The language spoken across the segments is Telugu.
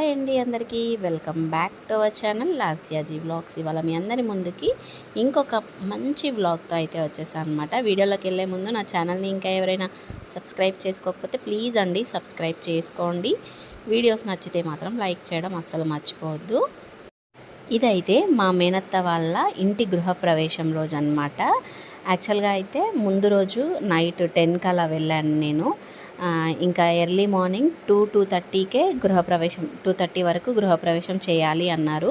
హాయ్ అండి అందరికీ. Welcome back to our channel Lasyaji vlogs. ఇవాళ మీ అందరి ముందుకి ఇంకొక మంచి వ్లాగ్తో అయితే వచ్చేసాను అనమాట వీడియోలోకి వెళ్ళే ముందు నా ఛానల్ని ఇంకా ఎవరైనా సబ్స్క్రైబ్ చేసుకోకపోతే ప్లీజ్ అండి సబ్స్క్రైబ్ చేసుకోండి. వీడియోస్ నచ్చితే మాత్రం లైక్ చేయడం అస్సలు మర్చిపోవద్దు. ఇదైతే మా మేనత్త వాళ్ళ ఇంటి గృహప్రవేశం రోజు అనమాట యాక్చువల్గా అయితే ముందు రోజు నైట్ టెన్కి అలా వెళ్ళాను నేను. ఇంకా ఎర్లీ మార్నింగ్ టూ టూ థర్టీకే గృహప్రవేశం టూ థర్టీ వరకు గృహప్రవేశం చేయాలి అన్నారు.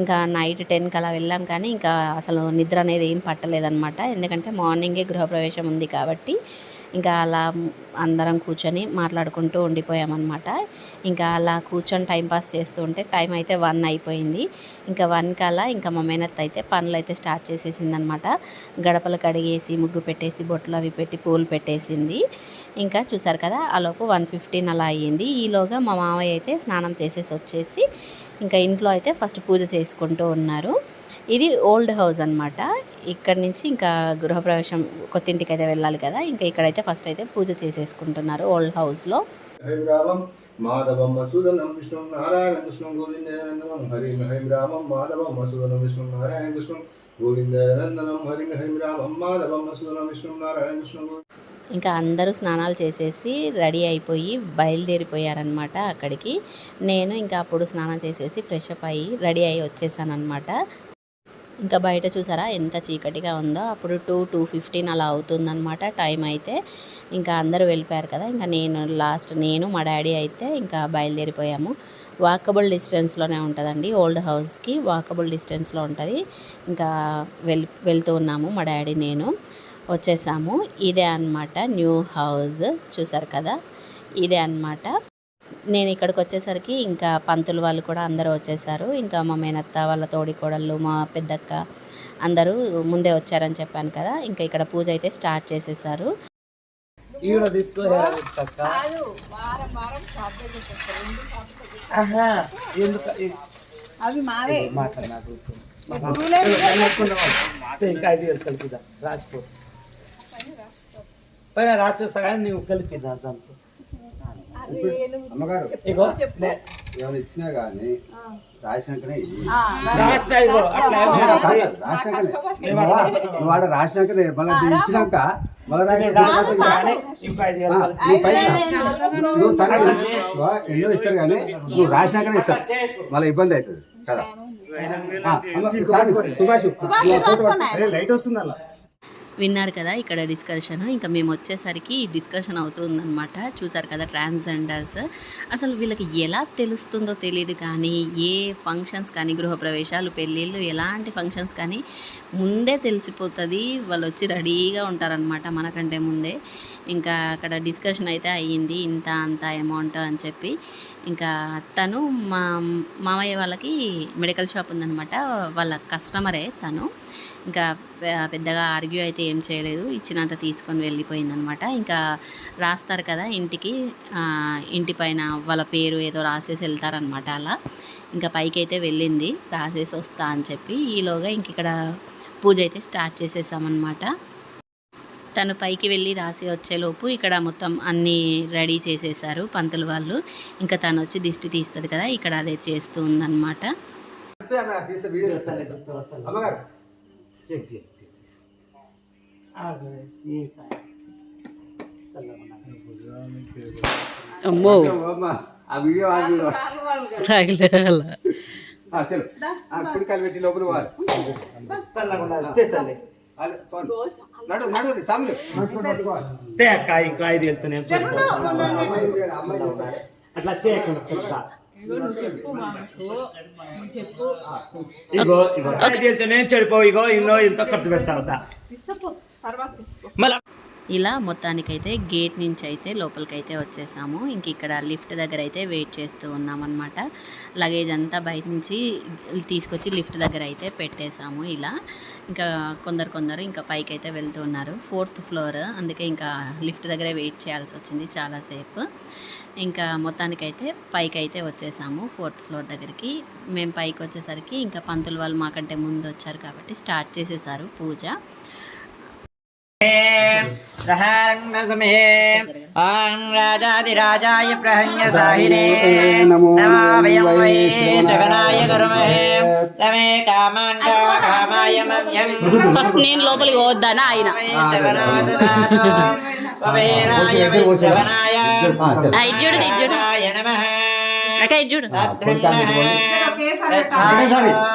ఇంకా నైట్ టెన్కి అలా వెళ్ళాం కానీ ఇంకా అసలు నిద్ర అనేది ఏం పట్టలేదనమాట ఎందుకంటే మార్నింగే గృహప్రవేశం ఉంది కాబట్టి ఇంకా అలా అందరం కూర్చొని మాట్లాడుకుంటూ ఉండిపోయామన్నమాట. ఇంకా అలా కూర్చొని టైంపాస్ చేస్తూ ఉంటే టైం అయితే వన్ అయిపోయింది. ఇంకా వన్ కల్లా ఇంకా మా మేనత్ అయితే పనులు అయితే స్టార్ట్ చేసేసింది గడపలు కడిగేసి ముగ్గు పెట్టేసి బొట్లు అవి పెట్టి పూలు పెట్టేసింది. ఇంకా చూసారు కదా ఆలోపు వన్ ఫిఫ్టీన్ అలా అయ్యింది. ఈలోగా మా మామయ్య అయితే స్నానం చేసేసి వచ్చేసి ఇంకా ఇంట్లో అయితే ఫస్ట్ పూజ చేసుకుంటూ ఉన్నారు. ఇది ఓల్డ్ హౌస్ అనమాట ఇక్కడ నుంచి ఇంకా గృహప్రవేశం కొత్త ఇంటికి అయితే వెళ్ళాలి కదా ఇంకా ఇక్కడైతే ఫస్ట్ అయితే పూజ చేసేసుకుంటున్నారు ఓల్డ్ హౌస్లో హైం రామం మాధవం మసూదనం విష్ణు నారాయణ కృష్ణం గోవిందనందనం. హరి హైం రామం మాధవం మసూదనం విష్ణు నారాయణ కృష్ణం గోవిందనందనం. హరి హైం రామం మాధవం మసూదనం విష్ణు నారాయణ కృష్ణం ఇంకా అందరూ స్నానాలు చేసేసి రెడీ అయిపోయి బయలుదేరిపోయారనమాట అక్కడికి. నేను ఇంకా అప్పుడు స్నానం చేసేసి ఫ్రెష్ అప్ అయ్యి రెడీ అయ్యి వచ్చేసానమాట ఇంకా బయట చూసారా ఎంత చీకటిగా ఉందో. అప్పుడు టూ టూ ఫిఫ్టీన్ అలా అవుతుందన్నమాట టైం అయితే. ఇంకా అందరూ వెళ్ళిపోయారు కదా. ఇంకా నేను లాస్ట్ నేను మా డాడీ అయితే ఇంకా బయలుదేరిపోయాము. వాకబుల్ డిస్టెన్స్లోనే ఉంటుందండి ఓల్డ్ హౌస్కి. వాకబుల్ డిస్టెన్స్లో ఉంటుంది. ఇంకా వెళ్ వెళ్తూ ఉన్నాము మా డాడీ నేను. వచ్చేసాము ఇదే అన్నమాట న్యూ హౌస్ చూసారు కదా ఇదే అన్నమాట నేను ఇక్కడికి వచ్చేసరికి ఇంకా పంతులు వాళ్ళు కూడా అందరూ వచ్చేసారు ఇంకా మా మేనత్త వాళ్ళ తోడి కోడళ్ళు మా పెద్దక్క అందరూ ముందే వచ్చారని చెప్పాను కదా ఇంకా ఇక్కడ పూజ అయితే స్టార్ట్ చేసేసారు అవి మావే ఇంకా ఐదు వేలు పైన రాసేస్తా కానీ నువ్వు కలిపిదా దాంట్లో. అమ్మగారు. ఏమైనా ఇచ్చినా కానీ రాసినాకనే నువ్వు ఆడ మళ్ళీ ఇచ్చినాక కలిపి. నువ్వు ఎన్నో ఇస్తారు కానీ నువ్వు రాసినాకనే ఇస్తారు. మళ్ళీ ఇబ్బంది అవుతుంది. కదా? సుభాష్ లైట్ వస్తుంది అలా విన్నారు కదా ఇక్కడ డిస్కషన్. ఇంకా మేము వచ్చేసరికి డిస్కషన్ అవుతుందన్నమాట. చూసారు కదా ట్రాన్స్జెండర్స్. అసలు వీళ్ళకి ఎలా తెలుస్తుందో తెలియదు కానీ ఏ ఫంక్షన్స్ కానీ గృహప్రవేశాలు పెళ్ళిళ్ళు ఎలాంటి ఫంక్షన్స్ కానీ ముందే తెలిసిపోతుంది వాళ్ళు వచ్చి రెడీగా ఉంటారనమాట మనకంటే ముందే. ఇంకా అక్కడ డిస్కషన్ అయితే అయ్యింది ఇంత అంత అమౌంట్ అని చెప్పి. ఇంకా తను మా మామయ్య వాళ్ళకి మెడికల్ షాప్ ఉందనమాట వాళ్ళ కస్టమరే తను. ఇంకా పెద్దగా ఆర్గ్యూ అయితే ఏం చేయలేదు ఇచ్చినంత తీసుకొని వెళ్ళిపోయిందనమాట ఇంకా రాస్తారు కదా ఇంటికి ఇంటి పైన వాళ్ళ పేరు ఏదో రాసేసి వెళ్తారనమాట అలా. ఇంకా పైకి అయితే వెళ్ళింది రాసేసి వస్తా అని చెప్పి. ఈలోగా ఇంక ఇక్కడ పూజ అయితే స్టార్ట్ చేసేసామన్నమాట. తను పైకి వెళ్ళి రాసి వచ్చేలోపు ఇక్కడ మొత్తం అన్నీ రెడీ చేసేసారు పంతులు వాళ్ళు. ఇంకా తను వచ్చి దిష్టి తీస్తుంది కదా ఇక్కడ అదే చేస్తూ ఉందన్నమాట. అమ్మో. ఆ వీడియో చలో. ఆ, కుడి కాలు పెట్టి లోపల పోవాలి. నడు సాములు. ఇంకో ఐదు వెళ్తున్నాయి అట్లా చేయకుండా ఇగో ఇగో ఐదు వెళ్తూనే చెడిపో ఇగో ఇన్నో ఇంత ఖర్చు పెడతా మళ్ళా ఇలా మొత్తానికైతే గేట్ నుంచి అయితే లోపలికైతే వచ్చేసాము. ఇంక ఇక్కడ లిఫ్ట్ దగ్గర అయితే వెయిట్ చేస్తూ ఉన్నామన్నమాట. లగేజ్ అంతా బయట నుంచి తీసుకొచ్చి లిఫ్ట్ దగ్గర అయితే పెట్టేశాము ఇలా. ఇంకా కొందరు కొందరు ఇంకా పైకి అయితే వెళ్తూ ఉన్నారు. Fourth floor. అందుకే ఇంకా లిఫ్ట్ దగ్గరే వెయిట్ చేయాల్సి వచ్చింది చాలాసేపు. ఇంకా మొత్తానికైతే పైకి అయితే వచ్చేసాము ఫోర్త్ ఫ్లోర్ దగ్గరికి. మేము పైకి వచ్చేసరికి ఇంకా పంతులు వాళ్ళు మాకంటే ముందు వచ్చారు కాబట్టి స్టార్ట్ చేసేసారు పూజ. प्रहारङ्गसमये ॐ राजाधिराजाय प्रहन्यसाहिने नमो नमो वयं वै वै श्रवणाय शवनाय कुर्महे समे कामान् कामकामाय मह्यं ఫస్ట్ నేను లోపలికి పోవద్దానా ఆయన वै शवनाददातु कुबेराय वैश्रवणाय ఆ, ఇది చూడు ఇది చూడు राजाय नमः అక్క ఇది చూడు సదాత్మా తత్సత్యం తత్సర్వం ఆ, మీరు తత్పరం వండండి. నమః మీరు అంతర పోసి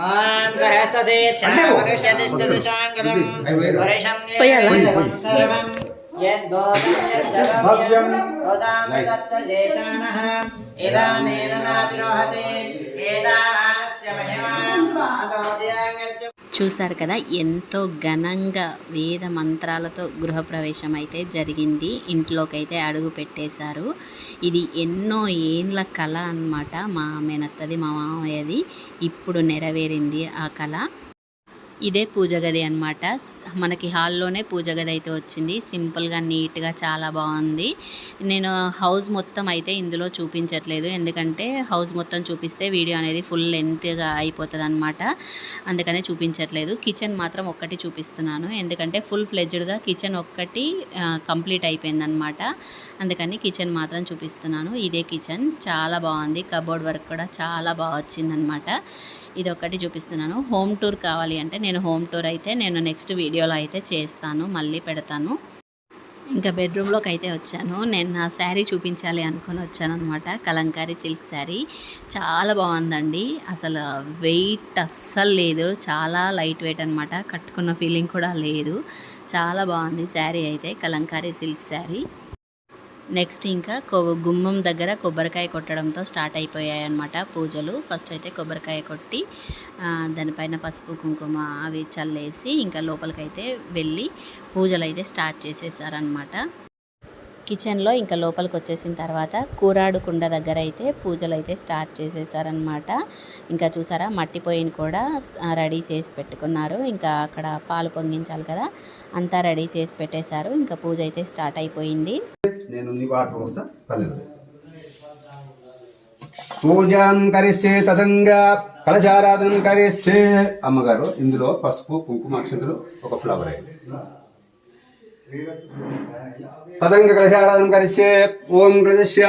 ॐ सहस्रशीर्षाङ्गदं वर्षं सर्वं यद्भोगं यद्भव्यं तदां तत्त्वशेषाणः इदानेन नातिरोहते एतास्य महिमा చూశారు కదా ఎంతో ఘనంగా వేద మంత్రాలతో గృహప్రవేశం అయితే జరిగింది. ఇంట్లోకి అయితే అడుగు పెట్టేశారు. ఇది ఎన్నో ఏండ్ల కళ అన్నమాట. మా మేనత్తది మా మామయ్యది. ఇప్పుడు నెరవేరింది ఆ కళ. ఇదే పూజ గది అనమాట మనకి హాల్లోనే పూజ గది అయితే వచ్చింది. సింపుల్గా నీట్గా చాలా బాగుంది. నేను హౌస్ మొత్తం అయితే ఇందులో చూపించట్లేదు. ఎందుకంటే హౌస్ మొత్తం చూపిస్తే వీడియో అనేది ఫుల్ లెంత్గా అయిపోతుంది అనమాట అందుకనే చూపించట్లేదు. కిచెన్ మాత్రం ఒక్కటి చూపిస్తున్నాను. ఎందుకంటే ఫుల్ ఫ్లెడ్జ్డ్గా కిచెన్ ఒక్కటి కంప్లీట్ అయిపోయిందనమాట అందుకని కిచెన్ మాత్రం చూపిస్తున్నాను. ఇదే కిచెన్. చాలా బాగుంది. కబోర్డ్ వర్క్ కూడా చాలా బాగా వచ్చిందనమాట ఇది ఒకటి చూపిస్తున్నాను. హోమ్ టూర్ కావాలి అంటే నేను హోమ్ టూర్ అయితే నేను నెక్స్ట్ వీడియోలో అయితే చేస్తాను. మళ్ళీ పెడతాను. ఇంకా బెడ్రూమ్లోకి అయితే వచ్చాను. నేను నా శారీ చూపించాలి అనుకుని వచ్చాను అనమాట కలంకారీ సిల్క్ శారీ. చాలా బాగుందండి. అసలు వెయిట్ అస్సలు లేదు. చాలా లైట్ వెయిట్ అనమాట కట్టుకున్న ఫీలింగ్ కూడా లేదు. చాలా బాగుంది శారీ అయితే. కలంకారీ సిల్క్ శారీ. నెక్స్ట్ ఇంకా కొ గుమ్మం దగ్గర కొబ్బరికాయ కొట్టడంతో స్టార్ట్ అయిపోయాయి అనమాట పూజలు. ఫస్ట్ అయితే కొబ్బరికాయ కొట్టి దానిపైన పసుపు కుంకుమ అవి చల్లేసి ఇంకా లోపలికైతే వెళ్ళి పూజలు అయితే స్టార్ట్ చేసేసారనమాట కిచెన్లో ఇంకా లోపలికి వచ్చేసిన తర్వాత కూరాడు కుండ దగ్గర అయితే పూజలు అయితే స్టార్ట్ చేసేసారనమాట ఇంకా చూసారా మట్టి పొయ్యిని కూడా రెడీ చేసి పెట్టుకున్నారు. ఇంకా అక్కడ పాలు పొంగించాలి కదా అంతా రెడీ చేసి పెట్టేశారు. ఇంకా పూజ అయితే స్టార్ట్ అయిపోయింది. నేను నీ వాటర్ వస్తా పర్లేదు పూజాం కరిస్తే తదంగా కలశారాధనం కరిస్తే అమ్మగారు ఇందులో పసుపు కుంకుమ ఒక ఫ్లవర్ అయ్యింది తదంగ కలశారాధన కరిస్తే ఓం కృష్య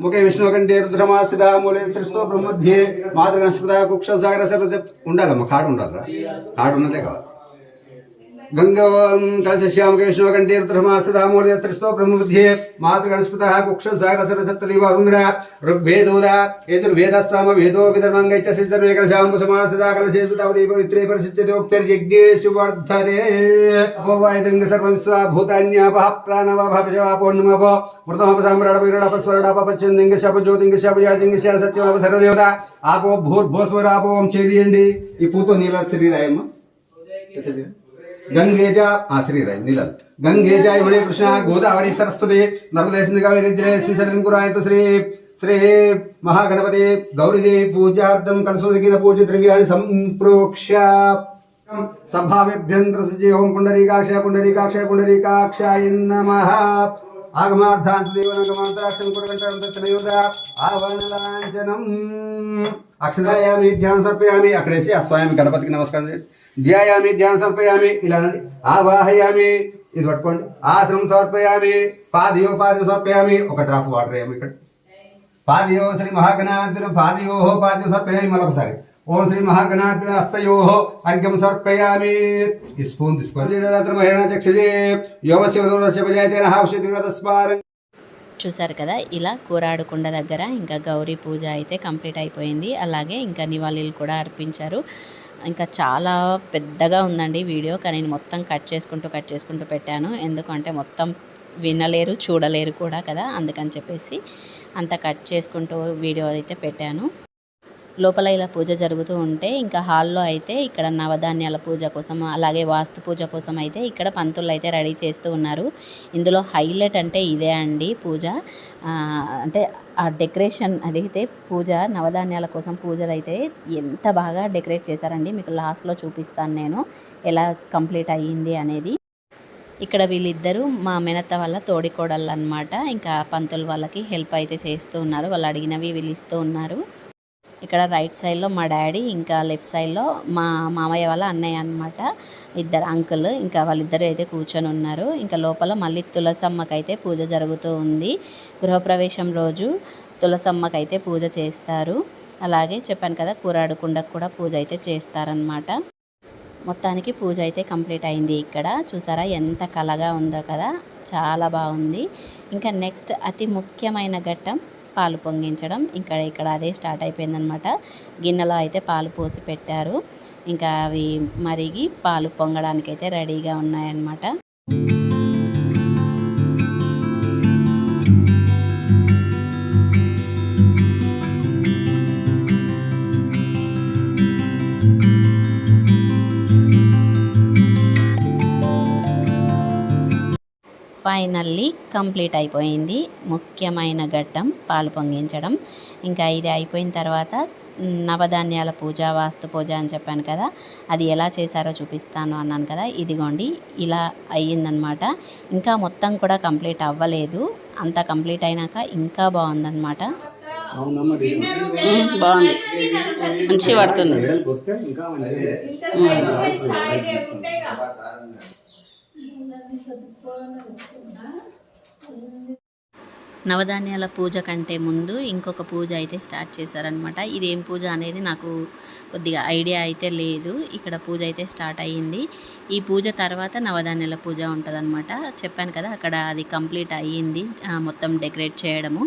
ముఖే విష్ణుకంఠే రుద్రమాస్థిత మూలే త్రిస్తో బ్రహ్మధ్యే. మాతృగణస్పద కుక్ష సాగర సర్వ ఉండాలమ్మ కాడు ఉండాలరా. కాడు ఉన్నదే కావాలి. గంగోం కలశ్యామకే విష్ణుకంఠే రుద్రమాస్థితామూలే త్రిస్తో బ్రహ్మబుద్ధే మాతృగణస్పత కుక్ష సాగర సర్వ సప్తదీవ వృంద్ర ఋగ్వేదోద యజుర్వేద సామ వేదో విదర్మంగైచ సిద్ధర్వే కలశాంబు సమాస్థిత కలశేషు తవదీప విత్రే పరిశిచ్యతే ఉక్తిర్యజ్ఞేషు వర్ధతే అపోవాయుధంగ సర్వం స్వాభూతాన్యాపః ప్రాణవాభాపశవాపోర్ణమపో మృతమపసామ్రాడపైరడపస్వరడపచ్చందింగ శప జ్యోతింగ శప యాజింగ శాల సత్యమాప సర్వదేవత ఆపో భూర్భోస్వరాపో ఓం చేదియండి ఈ పూతో నీల శ్రీరాయమ్మ గంగేజ ఆ శ్రీరాయ్ నీలం గంగేజ యమునే కృష్ణ గోదావరి సరస్వతి నర్మదే సింధు శ్రీ శరణం శ్రీ శ్రీ మహాగణపతి గౌరీదేవి పూజార్థం కలసోదకిన పూజ ద్రవ్యాన్ని సంప్రోక్ష సభాభ్యంతరసుచి ఓం పుండరీకాక్ష పుండరీకాక్ష పుండరీకాక్షాయ నమః ఆగమార్థాంతదేవనగమాంతరాక్షం కురగంటం తత్రయోద ఆవరణలాంఛనం అక్షరాయామి ధ్యానం సమర్పయామి అక్కడేసి ఆ స్వామి గణపతికి నమస్కారం చేయండి ధ్యాయామి ధ్యానం సమర్పయామి ఇలా అనండి ఆవాహయామి ఇది పట్టుకోండి ఆసనం సమర్పయామి పాదయో పాదం సమర్పయామి ఒక డ్రాప్ వాటర్ వేయము ఇక్కడ పాదయో శ్రీ మహాగణాధిపతి పాదయో పాదయో సమర్పయామి మరొకసారి ఓం శ్రీ మహాగణాధిపతి హస్తయో అర్ఘ్యం సమర్పయామి ఈ స్పూన్ తీసుకోండి మహిళ చక్షజే యోగస్య ఉదోదస్య ప్రజాయతేన హావశ్య తస్మారం చూసారు కదా ఇలా కూరాడుకుండ దగ్గర ఇంకా గౌరీ పూజ అయితే కంప్లీట్ అయిపోయింది. అలాగే ఇంకా నివాళీలు కూడా అర్పించారు. ఇంకా చాలా పెద్దగా ఉందండి వీడియో కానీ నేను మొత్తం కట్ చేసుకుంటూ కట్ చేసుకుంటూ పెట్టాను. ఎందుకంటే మొత్తం వినలేరు చూడలేరు కూడా కదా అందుకని చెప్పేసి అంత కట్ చేసుకుంటూ వీడియో అయితే పెట్టాను. లోపల ఇలా పూజ జరుగుతూ ఉంటే ఇంకా హాల్లో అయితే ఇక్కడ నవధాన్యాల పూజ కోసం అలాగే వాస్తు పూజ కోసం అయితే ఇక్కడ పంతులు అయితే రెడీ చేస్తూ ఉన్నారు. ఇందులో హైలైట్ అంటే ఇదే అండి పూజ. అంటే ఆ డెకరేషన్ అదైతే పూజ నవధాన్యాల కోసం పూజలైతే ఎంత బాగా డెకరేట్ చేశారండి. మీకు లాస్ట్లో చూపిస్తాను నేను ఎలా కంప్లీట్ అయ్యింది అనేది. ఇక్కడ వీళ్ళిద్దరూ మా మేనత్త వాళ్ళ తోడికోడళ్ళు అనమాట ఇంకా పంతులు వాళ్ళకి హెల్ప్ అయితే చేస్తూ ఉన్నారు. వాళ్ళు అడిగినవి వీళ్ళు ఇస్తూ ఉన్నారు. ఇక్కడ రైట్ సైడ్లో మా డాడీ ఇంకా లెఫ్ట్ సైడ్లో మా మామయ్య వాళ్ళ అన్నయ్య అనమాట ఇద్దరు అంకుల్ ఇంకా వాళ్ళిద్దరూ అయితే కూర్చొని ఉన్నారు. ఇంకా లోపల మళ్ళీ తులసమ్మకైతే పూజ జరుగుతూ ఉంది. గృహప్రవేశం రోజు తులసమ్మకైతే పూజ చేస్తారు. అలాగే చెప్పాను కదా కూరాడుకుండకు కూడా పూజ అయితే చేస్తారనమాట మొత్తానికి పూజ అయితే కంప్లీట్ అయింది ఇక్కడ. చూసారా ఎంత కలగా ఉందో కదా చాలా బాగుంది. ఇంకా నెక్స్ట్ అతి ముఖ్యమైన ఘట్టం పాలు పొంగించడం. ఇక్కడ ఇక్కడ అదే స్టార్ట్ అయిపోయిందనమాట. గిన్నెలో అయితే పాలు పోసి పెట్టారు. ఇంకా అవి మరిగి పాలు పొంగడానికి అయితే రెడీగా ఉన్నాయన్నమాట ఫైనల్లీ కంప్లీట్ అయిపోయింది. ముఖ్యమైన ఘట్టం పాలు పొంగించడం. ఇంకా ఇది అయిపోయిన తర్వాత నవధాన్యాల పూజ వాస్తు పూజ అని చెప్పాను కదా అది ఎలా చేశారో చూపిస్తాను అన్నాను కదా. ఇదిగోండి ఇలా అయ్యిందనమాట. ఇంకా మొత్తం కూడా కంప్లీట్ అవ్వలేదు. అంతా కంప్లీట్ అయినాక ఇంకా బాగుందన్నమాట మ్, బాగుంది. మంచి పడుతుంది. నవధాన్యాల పూజ కంటే ముందు ఇంకొక పూజ అయితే స్టార్ట్ చేశారనమాట ఇదేం పూజ అనేది నాకు కొద్దిగా ఐడియా అయితే లేదు. ఇక్కడ పూజ అయితే స్టార్ట్ అయ్యింది. ఈ పూజ తర్వాత నవధాన్యాల పూజ ఉంటుందన్నమాట. చెప్పాను కదా అక్కడ అది కంప్లీట్ అయ్యింది. మొత్తం డెకరేట్ చేయడము.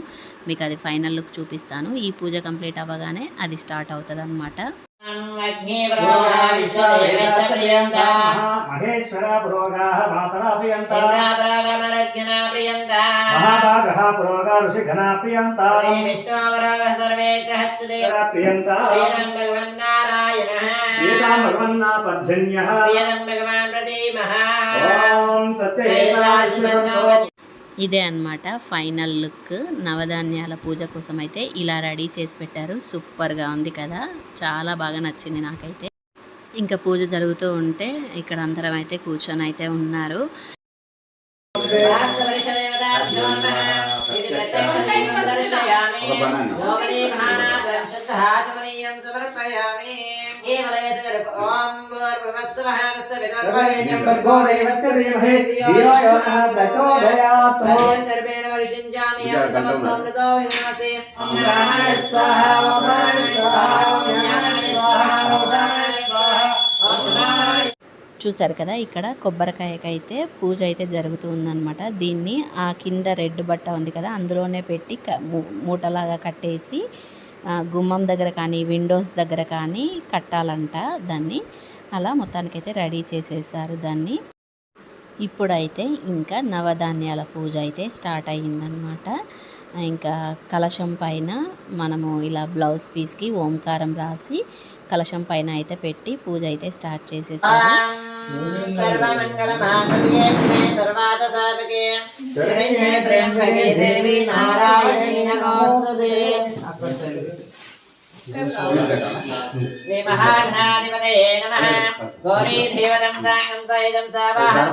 మీకు అది ఫైనల్ లుక్ చూపిస్తాను. ఈ పూజ కంప్లీట్ అవ్వగానే అది స్టార్ట్ అవుతుంది మహేశ్వర పురోగాః మాతరా ప్రియంత మహాభాగః పురోగా ఋషిఘనా ప్రియంత ప్రియంత ఏతాం భగవన్నా పర్జన్యః ఓం సత్యైకాశ్వసంతో ఇదే అన్నమాట ఫైనల్ లుక్ నవధాన్యాల పూజ కోసం అయితే ఇలా రెడీ చేసి పెట్టారు సూపర్గా ఉంది కదా చాలా బాగా నచ్చింది నాకైతే ఇంకా పూజ జరుగుతూ ఉంటే ఇక్కడ అందరం అయితే కూర్చొని అయితే ఉన్నారు భర్గో చూసారు కదా ఇక్కడ కొబ్బరికాయకైతే పూజ అయితే జరుగుతూ ఉందన్నమాట దీన్ని ఆ కింద రెడ్ బట్ట ఉంది కదా అందులోనే పెట్టి మూటలాగా కట్టేసి గుమ్మం దగ్గర కానీ విండోస్ దగ్గర కానీ కట్టాలంట దాన్ని. అలా మొత్తానికైతే రెడీ చేసేసారు దాన్ని. ఇప్పుడైతే ఇంకా నవధాన్యాల పూజ అయితే స్టార్ట్ అయ్యిందనమాట ఇంకా కలశం పైన మనము ఇలా బ్లౌజ్ పీస్కి ఓంకారం రాసి కలశం పైన అయితే పెట్టి పూజ అయితే స్టార్ట్ చేసేసారు. సర్వార్థ సాధకే శరణ్యే త్ర్యంబకే దేవి నారాయణీ నమోస్తుతే శ్రీ మహాగణాధిపతే నమః గౌరీ దేవతం సాంగం సహితం సావాహం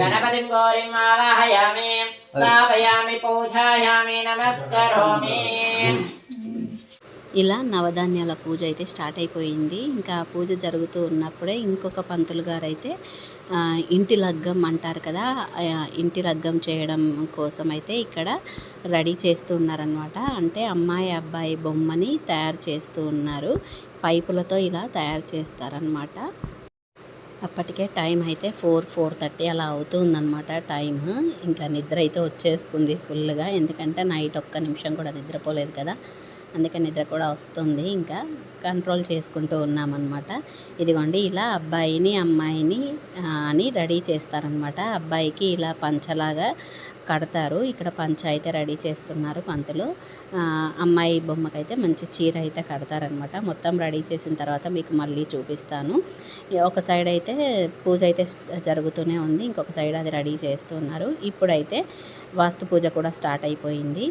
గణపతిం గౌరీం ఆవాహయామి స్థాపయామి పూజాయామి నమస్కరోమి ఇలా నవధాన్యాల పూజ అయితే స్టార్ట్ అయిపోయింది. ఇంకా పూజ జరుగుతూ ఉన్నప్పుడే ఇంకొక పంతులు గారు అయితే ఇంటి లగ్గం అంటారు కదా ఇంటి లగ్గం చేయడం కోసం అయితే ఇక్కడ రెడీ చేస్తూ ఉన్నారనమాట అంటే అమ్మాయి అబ్బాయి బొమ్మని తయారు చేస్తూ ఉన్నారు. పైపులతో ఇలా తయారు చేస్తారనమాట అప్పటికే టైం అయితే ఫోర్ ఫోర్ థర్టీ అలా అవుతుందన్నమాట టైం ఇంకా నిద్ర అయితే వచ్చేస్తుంది ఫుల్గా. ఎందుకంటే నైట్ ఒక్క నిమిషం కూడా నిద్రపోలేదు కదా. అందుకే నిద్ర కూడా వస్తుంది. ఇంకా కంట్రోల్ చేసుకుంటూ ఉన్నామన్నమాట. ఇదిగోండి ఇలా అబ్బాయిని అమ్మాయిని అని రెడీ చేస్తారనమాట అబ్బాయికి ఇలా పంచలాగా కడతారు. ఇక్కడ పంచ అయితే రెడీ చేస్తున్నారు పంతులు. అమ్మాయి బొమ్మకైతే మంచి చీర అయితే కడతారనమాట. మొత్తం రెడీ చేసిన తర్వాత మీకు మళ్ళీ చూపిస్తాను. ఒక సైడ్ అయితే పూజ అయితే జరుగుతూనే ఉంది. ఇంకొక సైడ్ అది రెడీ చేస్తున్నారు. ఇప్పుడైతే వాస్తు పూజ కూడా స్టార్ట్ అయిపోయింది.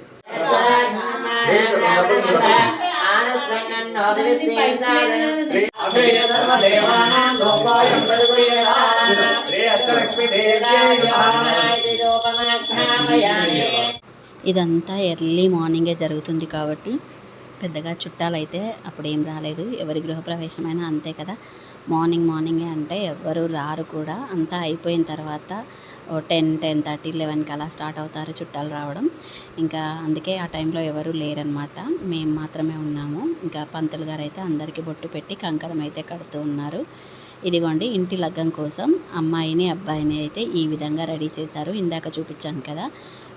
ఇదంతా ఎర్లీ మార్నింగే జరుగుతుంది కాబట్టి పెద్దగా చుట్టాలు అయితే అప్పుడు ఏం రాలేదు. ఎవరి గృహప్రవేశమైనా అంతే కదా. మార్నింగ్ మార్నింగే అంటే ఎవ్వరు రారు కూడా. అంతా అయిపోయిన తర్వాత టెన్ టెన్ థర్టీ లెవెన్కి అలా స్టార్ట్ అవుతారు చుట్టాలు రావడం. ఇంకా అందుకే ఆ టైంలో ఎవరు లేరనమాట మేము మాత్రమే ఉన్నాము. ఇంకా పంతులు గారు అయితే అందరికీ బొట్టు పెట్టి కంకణం అయితే కడుతూ ఉన్నారు. ఇదిగోండి ఇంటి లగ్గం కోసం అమ్మాయిని అబ్బాయిని అయితే ఈ విధంగా రెడీ చేశారు. ఇందాక చూపించాను కదా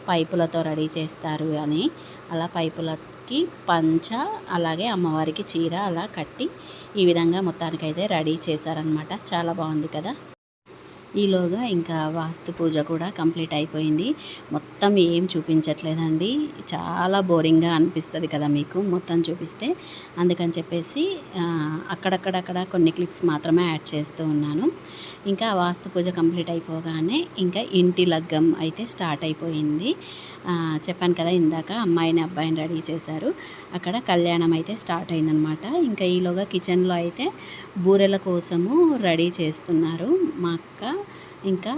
పైపులతో రెడీ చేస్తారు అని. అలా పైపులకి పంచ అలాగే అమ్మవారికి చీర అలా కట్టి ఈ విధంగా మొత్తానికైతే రెడీ చేశారనమాట చాలా బాగుంది కదా. ఈలోగా ఇంకా వాస్తు పూజ కూడా కంప్లీట్ అయిపోయింది. మొత్తం ఏం చూపించట్లేదండి. చాలా బోరింగ్గా అనిపిస్తుంది కదా మీకు మొత్తం చూపిస్తే. అందుకని చెప్పేసి అక్కడక్కడక్కడ కొన్ని క్లిప్స్ మాత్రమే యాడ్ చేస్తూ ఉన్నాను. ఇంకా వాస్తు పూజ కంప్లీట్ అయిపోగానే ఇంకా ఇంటి లగ్గం అయితే స్టార్ట్ అయిపోయింది. చెప్పాను కదా ఇందాక అమ్మాయిని అబ్బాయిని రెడీ చేశారు. అక్కడ కళ్యాణం అయితే స్టార్ట్ అయిందనమాట. ఇంకా ఈలోగా కిచెన్లో అయితే బూరెల కోసము రెడీ చేస్తున్నారు మా అక్క. ఇంకా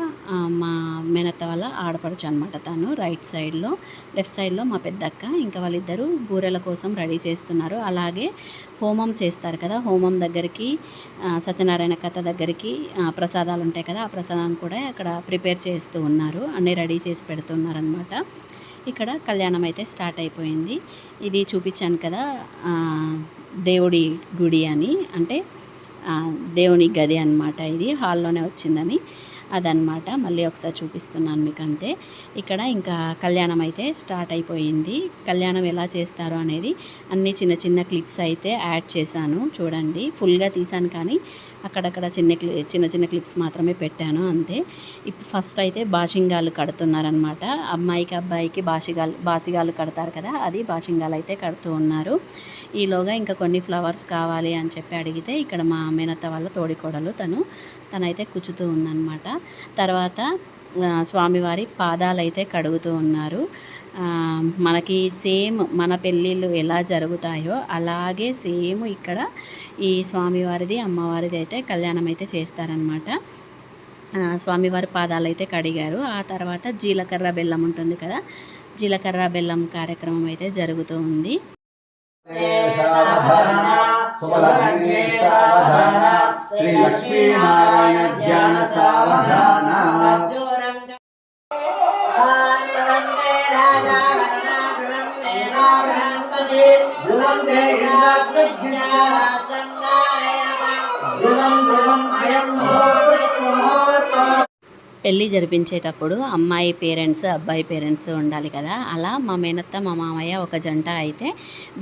మా మేనత్త వాళ్ళ ఆడపడుచు అనమాట తను రైట్ సైడ్లో లెఫ్ట్ సైడ్లో మా పెద్దక్క ఇంకా వాళ్ళిద్దరూ బూరెల కోసం రెడీ చేస్తున్నారు. అలాగే హోమం చేస్తారు కదా హోమం దగ్గరికి సత్యనారాయణ కథ దగ్గరికి ప్రసాదాలు ఉంటాయి కదా ఆ ప్రసాదం కూడా అక్కడ ప్రిపేర్ చేస్తూ ఉన్నారు. అన్నీ రెడీ చేసి పెడుతున్నారనమాట ఇక్కడ కళ్యాణం అయితే స్టార్ట్ అయిపోయింది. ఇది చూపించాను కదా దేవుడి గుడి అని అంటే దేవుని గది అన్నమాట ఇది హాల్లోనే వచ్చిందని. అదనమాట మళ్ళీ ఒకసారి చూపిస్తున్నాను మీకు అంతే ఇక్కడ ఇంకా కళ్యాణం అయితే స్టార్ట్ అయిపోయింది. కళ్యాణం ఎలా చేస్తారు అనేది అన్ని చిన్న చిన్న క్లిప్స్ అయితే యాడ్ చేశాను. చూడండి ఫుల్గా తీసాను కానీ అక్కడక్కడ చిన్న క్లి చిన్న చిన్న క్లిప్స్ మాత్రమే పెట్టాను అంతే. ఇప్పుడు ఫస్ట్ అయితే బాషింగాలు కడుతున్నారనమాట అమ్మాయికి అబ్బాయికి బాషిగాలు బాసిగాలు కడతారు కదా అది బాషింగాలు అయితే కడుతూ ఉన్నారు. ఈలోగా ఇంకా కొన్ని ఫ్లవర్స్ కావాలి అని చెప్పి అడిగితే ఇక్కడ మా మేనత్త వాళ్ళ తోడికోడలు తను తనైతే కూర్చుతూ ఉందన్నమాట. తర్వాత స్వామివారి పాదాలు అయితే కడుగుతూ ఉన్నారు. మనకి సేమ్ మన పెళ్ళిళ్ళు ఎలా జరుగుతాయో అలాగే సేమ్ ఇక్కడ ఈ స్వామివారిది అమ్మవారిది అయితే కళ్యాణం అయితే చేస్తారనమాట స్వామివారి పాదాలు అయితే కడిగారు. ఆ తర్వాత జీలకర్ర బెల్లం ఉంటుంది కదా జీలకర్ర బెల్లం కార్యక్రమం అయితే జరుగుతూ ఉంది. శ్రీ లక్ష్మీనారాయణ ధ్యాన సావధాన. పెళ్ళి జరిపించేటప్పుడు అమ్మాయి పేరెంట్స్ అబ్బాయి పేరెంట్స్ ఉండాలి కదా. అలా మా మేనత్త మా మామయ్య ఒక జంట అయితే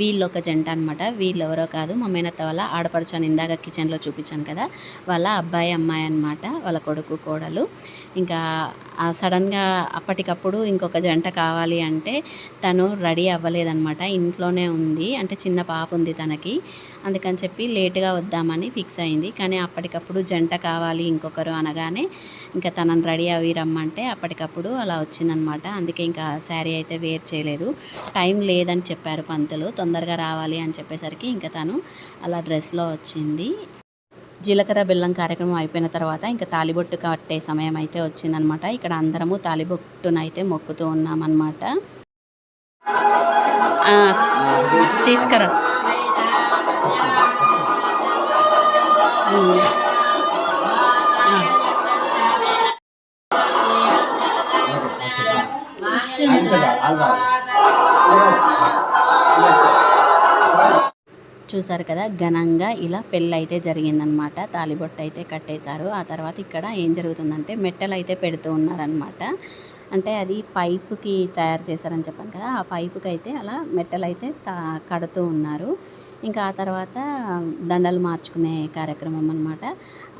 వీళ్ళు ఒక జంట అనమాట వీళ్ళు ఎవరో కాదు మా మేనత్త వాళ్ళ ఆడపడుచాను ఇందాక కిచెన్లో చూపించాను కదా. వాళ్ళ అబ్బాయి అమ్మాయి అనమాట వాళ్ళ కొడుకు కోడలు. ఇంకా సడన్గా అప్పటికప్పుడు ఇంకొక జంట కావాలి అంటే తను రెడీ అవ్వలేదన్నమాట. ఇంట్లోనే ఉంది. అంటే చిన్న పాప ఉంది తనకి. అందుకని చెప్పి లేటుగా వద్దామని ఫిక్స్ అయింది. కానీ అప్పటికప్పుడు జంట కావాలి ఇంకొకరు అనగానే ఇంకా తనని రెడీ అవి రమ్మంటే అప్పటికప్పుడు అలా వచ్చిందనమాట. అందుకే ఇంకా శారీ అయితే వేర్ చేయలేదు. టైం లేదని చెప్పారు పంతులు. తొందరగా రావాలి అని చెప్పేసరికి ఇంకా తను అలా డ్రెస్లో వచ్చింది. జీలకర్ర బెల్లం కార్యక్రమం అయిపోయిన తర్వాత ఇంకా తాలిబొట్టు కట్టే సమయం అయితే వచ్చిందనమాట. ఇక్కడ అందరము తాలిబొట్టునైతే మొక్కుతూ ఉన్నామన్నమాట తీసుకురా. చూసారు కదా ఘనంగా ఇలా పెళ్ళి అయితే జరిగిందనమాట తాలిబొట్టు అయితే కట్టేశారు. ఆ తర్వాత ఇక్కడ ఏం జరుగుతుందంటే మెట్టలు అయితే పెడుతూ ఉన్నారనమాట అంటే అది పైపుకి తయారు చేశారని చెప్పాను కదా ఆ పైపుకి అయితే అలా మెట్టలు అయితే కడుతూ ఉన్నారు. ఇంకా ఆ తర్వాత దండలు మార్చుకునే కార్యక్రమం అనమాట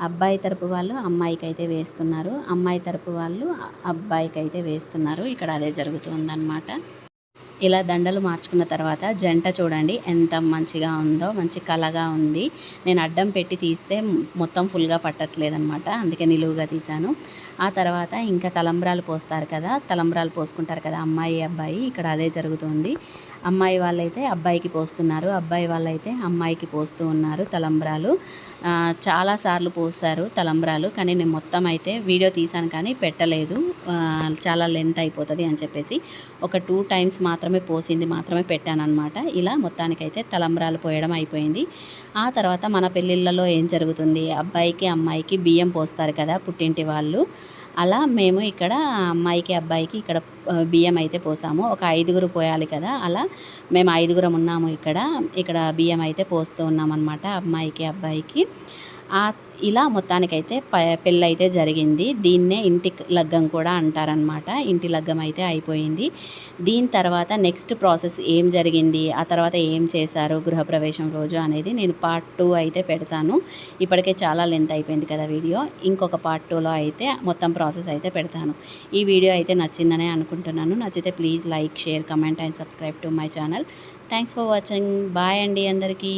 అబ్బాయి తరపు వాళ్ళు అమ్మాయికి అయితే వేస్తున్నారు. అమ్మాయి తరపు వాళ్ళు అబ్బాయికి అయితే వేస్తున్నారు. ఇక్కడ అదే జరుగుతుందన్నమాట. ఇలా దండలు మార్చుకున్న తర్వాత జంట చూడండి ఎంత మంచిగా ఉందో మంచి కలగా ఉంది. నేను అడ్డం పెట్టి తీస్తే మొత్తం ఫుల్గా పట్టట్లేదనమాట అందుకే నిలువుగా తీశాను. ఆ తర్వాత ఇంకా తలంబ్రాలు పోస్తారు కదా తలంబ్రాలు పోసుకుంటారు కదా అమ్మాయి అబ్బాయి ఇక్కడ అదే జరుగుతుంది. అమ్మాయి వాళ్ళైతే అబ్బాయికి పోస్తున్నారు. అబ్బాయి వాళ్ళైతే అమ్మాయికి పోస్తూ ఉన్నారు తలంబ్రాలు. చాలాసార్లు పోస్తారు తలంబ్రాలు కానీ నేను మొత్తం అయితే వీడియో తీశాను కానీ పెట్టలేదు. చాలా లెంత్ అయిపోతుంది అని చెప్పేసి ఒక టూ టైమ్స్ మాత్రమే పోసింది మాత్రమే పెట్టాను అనమాట ఇలా మొత్తానికైతే తలంబ్రాలు పోయడం అయిపోయింది. ఆ తర్వాత మన పెళ్ళిళ్ళలో ఏం జరుగుతుంది? అబ్బాయికి అమ్మాయికి బియ్యం పోస్తారు కదా పుట్టింటి వాళ్ళు. అలా మేము ఇక్కడ అమ్మాయికి అబ్బాయికి ఇక్కడ బియ్యం అయితే పోసాము. ఒక ఐదుగురు పోయాలి కదా అలా మేము ఐదుగురం ఉన్నాము ఇక్కడ. ఇక్కడ బియ్యం అయితే పోస్తూ ఉన్నాం అమ్మాయికి అబ్బాయికి. ఇలా మొత్తానికైతే ప పెళ్ళి అయితే జరిగింది. దీన్నే ఇంటి లగ్గం కూడా అంటారనమాట ఇంటి లగ్గం అయితే అయిపోయింది. దీని తర్వాత నెక్స్ట్ ప్రాసెస్ ఏం జరిగింది ఆ తర్వాత ఏం చేశారు గృహప్రవేశం రోజు అనేది నేను పార్ట్ టూ అయితే పెడతాను. ఇప్పటికే చాలా లెంత్ అయిపోయింది కదా వీడియో. ఇంకొక పార్ట్ టూలో అయితే మొత్తం ప్రాసెస్ అయితే పెడతాను. ఈ వీడియో అయితే నచ్చిందనే అనుకుంటున్నాను. నచ్చితే please like share comment and subscribe to my channel. Thanks for watching. Bye అండి అందరికీ.